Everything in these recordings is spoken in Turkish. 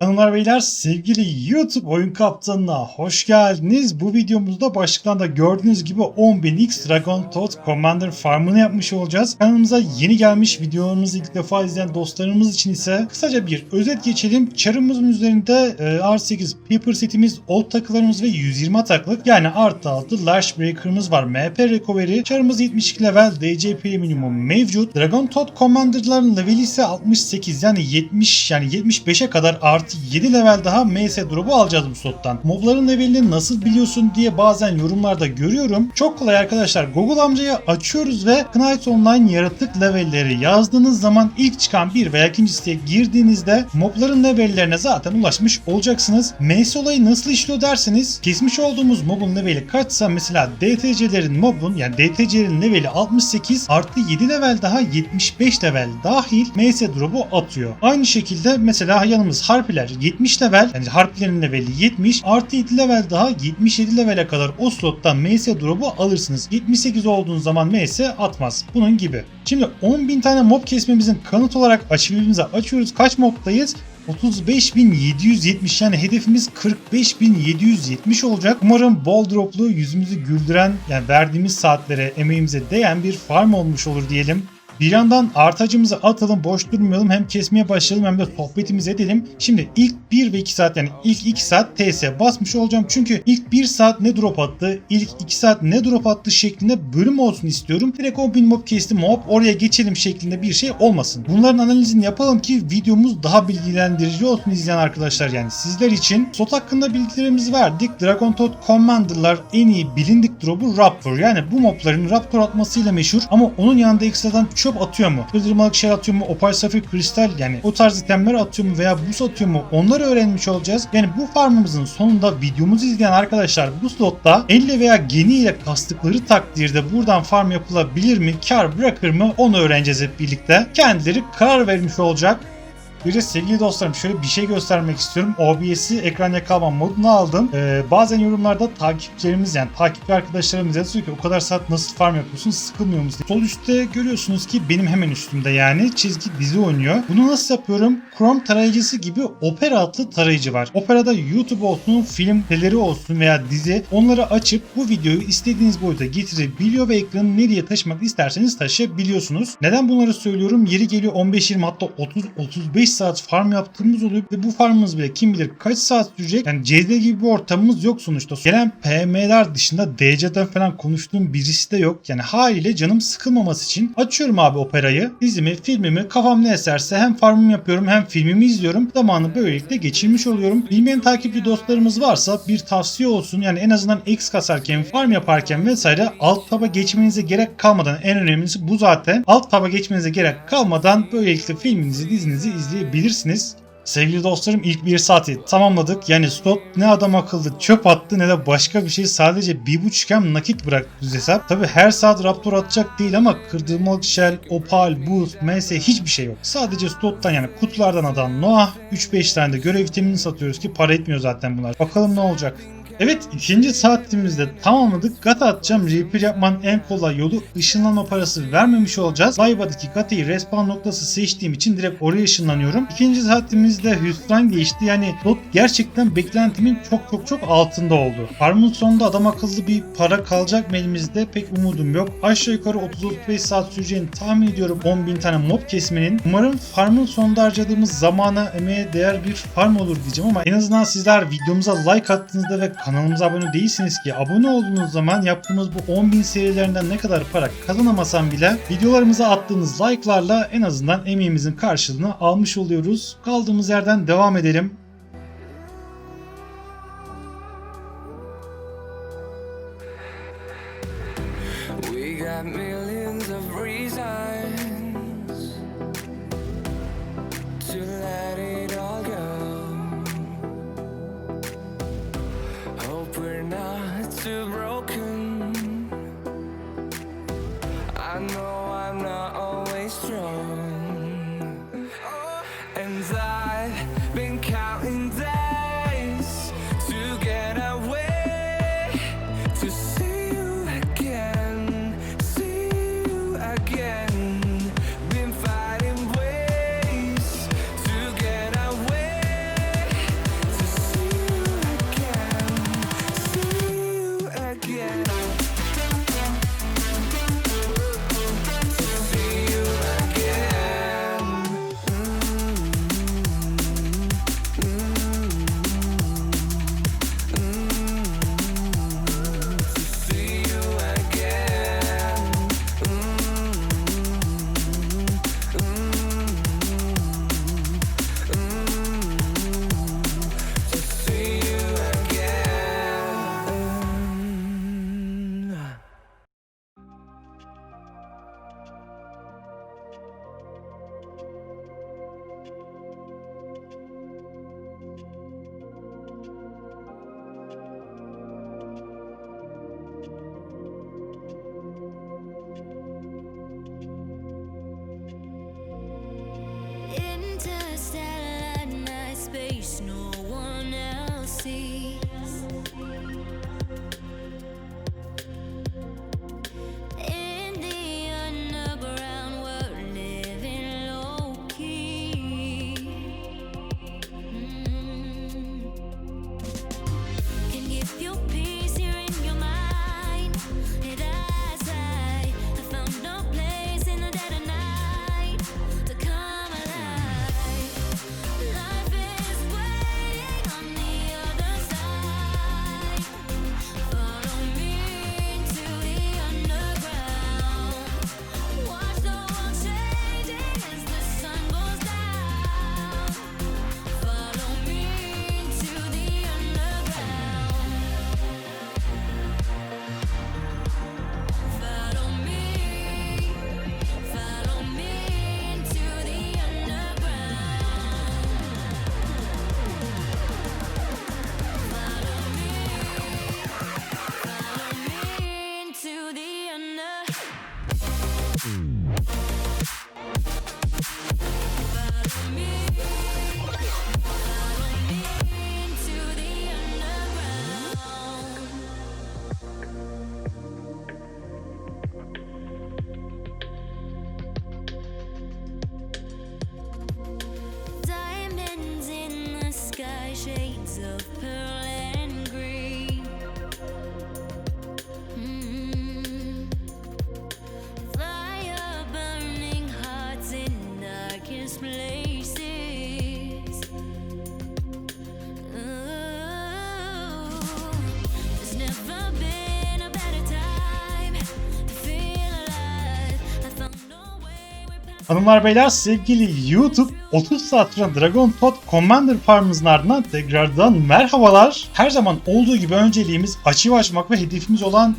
Hanımlar beyler sevgili YouTube oyun kaptanına hoş geldiniz. Bu videomuzda başlıktan da gördüğünüz gibi 10.000x Dragon Toad Commander farmını yapmış olacağız. Kanalımıza yeni gelmiş videolarımızı ilk defa izleyen dostlarımız için ise kısaca bir özet geçelim. Çarımızın üzerinde e, R8 Paper setimiz, old takılarımız ve 120 ataklık yani artı altı Large Breaker'ımız var. MP Recovery. Çarımız 72 level DC Premium'um mevcut. Dragon Toad Commander'ların leveli ise 68 yani 70 yani 75'e kadar artı 7 level daha MS drop'u alacağız bu slottan. Mobların levelini nasıl biliyorsun diye bazen yorumlarda görüyorum. Çok kolay arkadaşlar. Google amcayı açıyoruz ve Knight Online yaratık levelleri yazdığınız zaman ilk çıkan bir veya ikinci siteye girdiğinizde mobların levellerine zaten ulaşmış olacaksınız. MS olayı nasıl işliyor derseniz kesmiş olduğumuz mobun leveli kaçsa mesela DTC'lerin mobun yani DTC'lerin leveli 68 artı 7 level daha 75 level dahil MS drop'u atıyor. Aynı şekilde mesela yanımız harpiler 70 level yani harpilerin leveli 70 artı 7 level daha 77 levele kadar o slottan MS drop'u alırsınız. 78 olduğun zaman MS atmaz. Bunun gibi. Şimdi 10.000 tane mob kesmemizin kanıt olarak arşivimize açıyoruz. Kaç mobdayız? 35.770 yani hedefimiz 45.770 olacak. Umarım bol droplu yüzümüzü güldüren yani verdiğimiz saatlere emeğimize değen bir farm olmuş olur diyelim. Bir yandan artıcımızı atalım boş durmayalım hem kesmeye başlayalım hem de sohbetimizi edelim. Şimdi ilk 1 ve 2 saat yani ilk 2 saat TS basmış olacağım. Çünkü ilk 1 saat ne drop attı ilk 2 saat ne drop attı şeklinde bölüm olsun istiyorum. Direkt o bin mob kestim hop oraya geçelim şeklinde bir şey olmasın. Bunların analizini yapalım ki videomuz daha bilgilendirici olsun izleyen arkadaşlar yani sizler için. Slot hakkında bilgilerimizi verdik. Dragon Toad Commander'lar en iyi bilindik drop'u Raptor. Yani bu mobların Raptor atmasıyla meşhur ama onun yanında ekstradan çöp atıyor mu? Kırdırmalık şey atıyor mu? Opal safir kristal yani o tarz itemler atıyor mu veya buz atıyor mu? Onları öğrenmiş olacağız. Yani bu farmımızın sonunda videomuzu izleyen arkadaşlar bu slotta elle veya geni ile kastıkları takdirde buradan farm yapılabilir mi? Kar bırakır mı? Onu öğreneceğiz hep birlikte. Kendileri karar vermiş olacak. Bir de sevgili dostlarım şöyle bir şey göstermek istiyorum. OBS'i ekran yakalama moduna aldım. Ee, bazen yorumlarda takipçilerimiz yani takipçi arkadaşlarımız yazıyor ki o kadar saat nasıl farm yapıyorsun sıkılmıyor musun? Sol üstte görüyorsunuz ki benim hemen üstümde yani çizgi dizi oynuyor. Bunu nasıl yapıyorum? Chrome tarayıcısı gibi Opera adlı tarayıcı var. Opera'da YouTube olsun, film teleri olsun veya dizi onları açıp bu videoyu istediğiniz boyuta getirebiliyor ve ekranı nereye taşımak isterseniz taşıyabiliyorsunuz. Neden bunları söylüyorum? Yeri geliyor 15-20 hatta 30-35 saat farm yaptığımız oluyor ve bu farmımız bile kim bilir kaç saat sürecek. Yani CD gibi bir ortamımız yok sonuçta. Gelen PM'ler dışında DC'den falan konuştuğum birisi de yok. Yani haliyle canım sıkılmaması için açıyorum abi operayı. Dizimi, filmimi kafam ne eserse hem farmımı yapıyorum hem filmimi izliyorum. Zamanı böylelikle geçirmiş oluyorum. Bilmeyen takipçi dostlarımız varsa bir tavsiye olsun. Yani en azından X kasarken, farm yaparken vesaire alt taba geçmenize gerek kalmadan en önemlisi bu zaten. Alt taba geçmenize gerek kalmadan böylelikle filminizi, dizinizi izleyebilirsiniz. Sevgili dostlarım ilk bir saati tamamladık. Yani slot ne adam akıllı çöp attı ne de başka bir şey. Sadece bir buçuk hem nakit bıraktı düz hesap. Tabi her saat Raptor atacak değil ama kırdırmalık shell, opal, boost, ms hiçbir şey yok. Sadece slottan yani kutulardan adan Noah 3-5 tane de görev vitamini satıyoruz ki para etmiyor zaten bunlar. Bakalım ne olacak. Evet ikinci saatimizde tamamladık. Gata atacağım. Repair yapmanın en kolay yolu ışınlanma parası vermemiş olacağız. Layba'daki Gata'yı respawn noktası seçtiğim için direkt oraya ışınlanıyorum. İkinci saatimizde hüsran geçti. Yani lot gerçekten beklentimin çok çok çok altında oldu. Farmın sonunda adam akıllı bir para kalacak mı elimizde pek umudum yok. Aşağı yukarı 30-35 saat süreceğini tahmin ediyorum 10.000 tane mob kesmenin. Umarım farmın sonunda harcadığımız zamana emeğe değer bir farm olur diyeceğim ama en azından sizler videomuza like attığınızda ve kanalımıza abone değilsiniz ki abone olduğunuz zaman yaptığımız bu 10.000 serilerinden ne kadar para kazanamasam bile videolarımıza attığınız like'larla en azından emeğimizin karşılığını almış oluyoruz. Kaldığımız yerden devam edelim. Can't Hanımlar beyler sevgili YouTube 30 saat süren Dragon Toad Commander Farm'ımızın ardından tekrardan merhabalar. Her zaman olduğu gibi önceliğimiz açığı açmak ve hedefimiz olan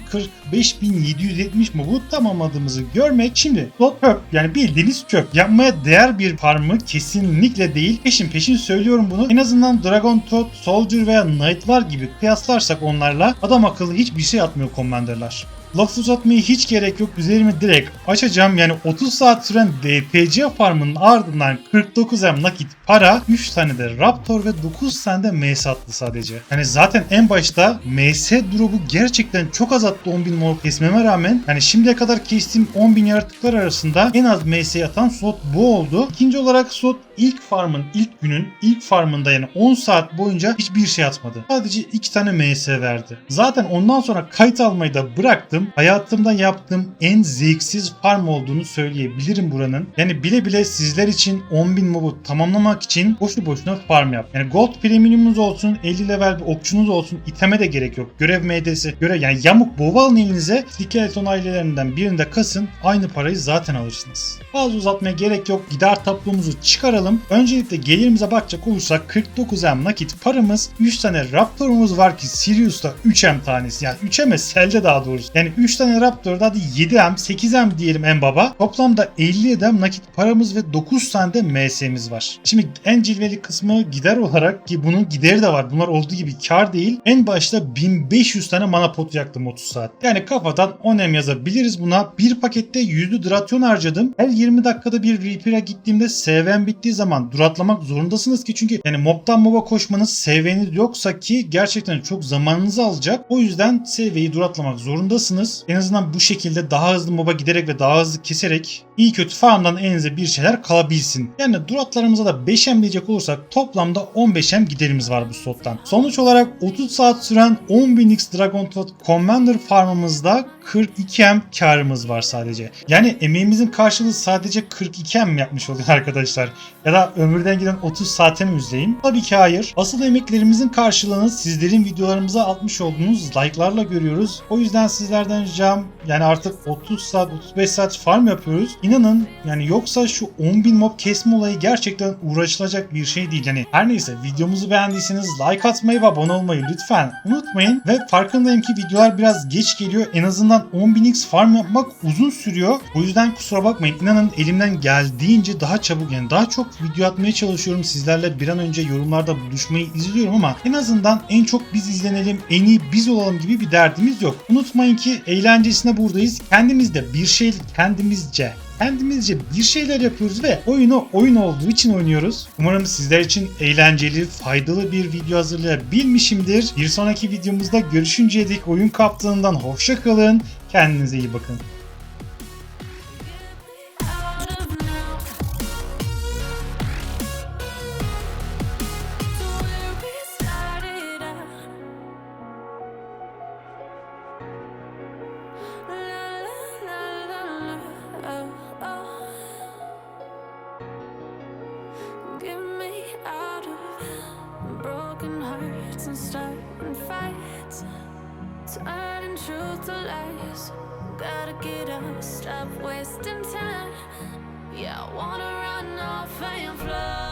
45.770 mobu tamamladığımızı görmek. Şimdi Toad Pöp yani bildiğiniz çöp yapmaya değer bir farmı kesinlikle değil. Peşin peşin söylüyorum bunu. En azından Dragon Toad, Soldier veya Knight'lar gibi kıyaslarsak onlarla adam akıllı hiçbir şey atmıyor Commander'lar. Laf uzatmaya hiç gerek yok. Üzerimi direkt açacağım. Yani 30 saat süren DPC farmının ardından 49 M nakit para, 3 tane de Raptor ve 9 tane de MS attı sadece. Yani zaten en başta MS drop'u gerçekten çok azalttı 10.000 mor kesmeme rağmen. Yani şimdiye kadar kestiğim 10.000 yaratıklar arasında en az MS atan slot bu oldu. İkinci olarak slot ilk farmın ilk günün ilk farmında yani 10 saat boyunca hiçbir şey atmadı. Sadece 2 tane MS verdi. Zaten ondan sonra kayıt almayı da bıraktım. Hayatımda yaptığım en zevksiz farm olduğunu söyleyebilirim buranın. Yani bile bile sizler için 10.000 mobu tamamlamak için boşu boşuna farm yap. Yani gold premiumumuz olsun, 50 level bir okçunuz olsun, iteme de gerek yok. Görev MD'si, görev yani yamuk boğu alın elinize. Skeleton ailelerinden birinde kasın. Aynı parayı zaten alırsınız. Fazla uzatmaya gerek yok. Gider tablomuzu çıkaralım. Öncelikle gelirimize bakacak olursak 49M nakit paramız, 3 tane Raptor'umuz var ki Sirius'ta 3M tanesi. Yani 3M Cell'de daha doğrusu. Yani 3 tane Raptor'da hadi 7M, 8M diyelim en baba. Toplamda 57M nakit paramız ve 9 tane de MS'miz var. Şimdi en cilveli kısmı gider olarak ki bunun gideri de var. Bunlar olduğu gibi kar değil. En başta 1500 tane mana pot yaktım 30 saat. Yani kafadan 10M yazabiliriz buna. Bir pakette yüzlü dratyon harcadım. Her 20 dakikada bir repair'a gittiğimde SVM bittiği zaman duratlamak zorundasınız ki çünkü yani mobtan moba koşmanız SV'niz yoksa ki gerçekten çok zamanınızı alacak. O yüzden SV'yi duratlamak zorundasınız. En azından bu şekilde daha hızlı moba giderek ve daha hızlı keserek iyi kötü farmdan elinize bir şeyler kalabilsin. Yani duratlarımıza da 5M diyecek olursak toplamda 15M giderimiz var bu slottan. Sonuç olarak 30 saat süren 10.000x Dragon Toad Commander farmımızda 42M karımız var sadece. Yani emeğimizin karşılığı sadece 42M yapmış oluyor arkadaşlar. Ya da ömürden giden 30 saate mi üzeyim? Tabii ki hayır. Asıl emeklerimizin karşılığını sizlerin videolarımıza atmış olduğunuz like'larla görüyoruz. O yüzden sizlerden ricam yani artık 30 saat 35 saat farm yapıyoruz. İnanın yani yoksa şu 10.000 mob kesme olayı gerçekten uğraşılacak bir şey değil. Yani her neyse videomuzu beğendiyseniz like atmayı ve abone olmayı lütfen unutmayın. Ve farkındayım ki videolar biraz geç geliyor. En azından 10.000x farm yapmak uzun sürüyor. O yüzden kusura bakmayın. İnanın elimden geldiğince daha çabuk yani daha çok video atmaya çalışıyorum. Sizlerle bir an önce yorumlarda buluşmayı izliyorum ama en azından en çok biz izlenelim, en iyi biz olalım gibi bir derdimiz yok. Unutmayın ki eğlencesine buradayız. Kendimiz de bir şey kendimizce kendimizce bir şeyler yapıyoruz ve oyunu oyun olduğu için oynuyoruz. Umarım sizler için eğlenceli, faydalı bir video hazırlayabilmişimdir. Bir sonraki videomuzda görüşünceye dek oyun kaptanından hoşça kalın. Kendinize iyi bakın. Stop wasting time. Yeah, I wanna run off and fly.